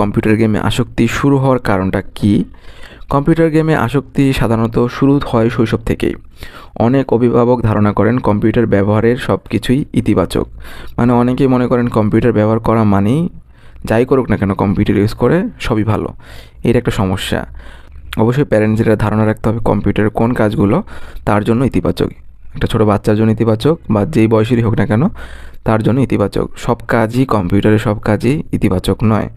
Computer গেমে আসক্তি শুরু হওয়ার কারণটা কি? কম্পিউটার গেমে আসক্তি সাধারণত শুরু হয় শৈশব থেকেই। অনেক অভিভাবক ধারণা করেন কম্পিউটার ব্যবহারের সব কিছুই ইতিবাচক। মানে অনেকেই মনে করেন কম্পিউটার ব্যবহার করা মানেই যাই করুক না কেন কম্পিউটার ইউজ করে সবই ভালো। এর একটা সমস্যা। অবশ্যই প্যারেন্টসরা ধারণা রাখতে হবে কম্পিউটারের কোন কাজগুলো তার জন্য ইতিবাচক। একটা ছোটো বাচ্চার জন্য ইতিবাচক বা যেই বয়সেরই হোক না কেন, তার জন্য ইতিবাচক। সব কাজই কম্পিউটারের সব কাজই ইতিবাচক নয়।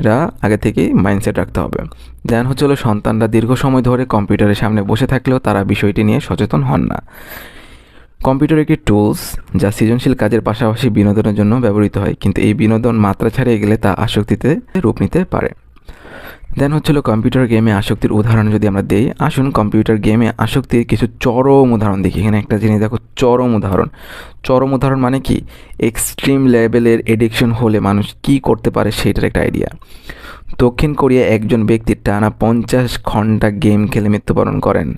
এটা আগে থেকেই মাইন্ডসেট রাখতে হবে। দেন হচ্ছে হলো সন্তানরা দীর্ঘ সময় ধরে কম্পিউটারের সামনে বসে থাকলেও তারা বিষয়টি নিয়ে সচেতন হন না। কম্পিউটার একটি টুলস যা সৃজনশীল কাজের পাশাপাশি বিনোদনের জন্য ব্যবহৃত হয়, কিন্তু এই বিনোদন মাত্রা ছাড়িয়ে গেলে তা আসক্তিতে রূপ নিতে পারে। দেন হচ্ছিল কম্পিউটার গেমে আসক্তির উদাহরণ যদি আমরা দেই, আসুন কম্পিউটার গেমে আসক্তির কিছু চরম উদাহরণ দেখি। এখানে একটা জিনিস দেখো, চরম উদাহরণ। চরম উদাহরণ মানে কি? এক্সট্রিম লেভেলের এডিকশন হলে মানুষ কি করতে পারে সেটার একটা আইডিয়া দক্ষিণ কোরিয়া একজন ব্যক্তি টানা পঞ্চাশ ঘণ্টা গেম খেলে মৃত্যুবরণ করেন।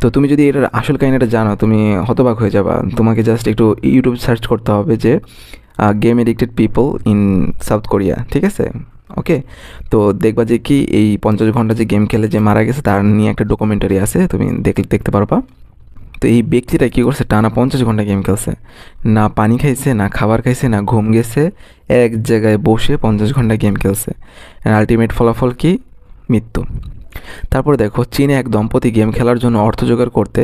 তো তুমি যদি এটার আসল কাহিনীটা জানো, তুমি হতবাক হয়ে যাবা। তোমাকে জাস্ট একটু ইউটিউব সার্চ করতে হবে যে game addicted people in South Korea ঠিক আছে? ওকে? তো দেখবা যে কি এই পঞ্চাশ ঘণ্টা যে গেম খেলে যে মারা গেছে, তার নিয়ে একটা ডকুমেন্টারি আছে, তুমি দেখলে দেখতে পারবা। তো এই ব্যক্তিটা কী করছে, টানা পঞ্চাশ ঘণ্টা গেম খেলছে। না পানি খাইছে, না খাবার খাইছে, না ঘুম গেছে, এক জায়গায় বসে পঞ্চাশ ঘণ্টা গেম খেলছে। আলটিমেট ফলাফল কি? মৃত্যু। তারপরে দেখো, চীনে এক দম্পতি গেম খেলার জন্য অর্থ জোগাড় করতে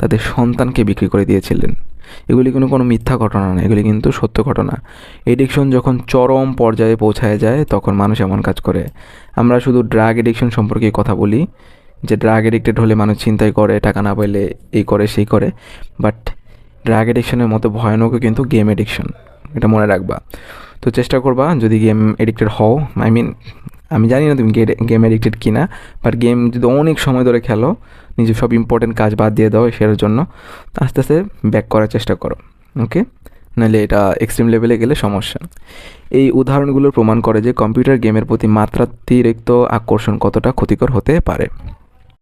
তাদের সন্তানকে বিক্রি করে দিয়েছিলেন। এগুলি কোনো কোনো মিথ্যা ঘটনা না এগুলি কিন্তু সত্য ঘটনা। এডিকশন যখন চরম পর্যায়ে পৌঁছায় যায়, তখন মানুষ এমন কাজ করে। আমরা শুধু ড্রাগ এডিকশন সম্পর্কে কথা বলি, যে ড্রাগ এডিক্টেড হলে মানুষ চিন্তাই করে, টাকা না পাইলে এই করে, সেই করে। বাট ড্রাগ এডিকশনের মতো ভয়ানকও কিন্তু গেম এডিকশন, এটা মনে রাখবা। তো চেষ্টা করবা, যদি গেম এডিক্টেড হও, আই মিন আমি জানি না তুমি গেম এডিক্টেড কি না বাট গেম যদি অনেক সময় ধরে খেলো নিজের সব ইম্পর্টেন্ট কাজ বাদ দিয়ে দাও সেটার জন্য, আস্তে আস্তে ব্যাক করার চেষ্টা করো ওকে নাহলে এটা এক্সট্রিম লেভেলে গেলে সমস্যা। এই উদাহরণগুলো প্রমাণ করে যে কম্পিউটার গেমের প্রতি মাত্রাতিরিক্ত আকর্ষণ কতটা ক্ষতিকর হতে পারে।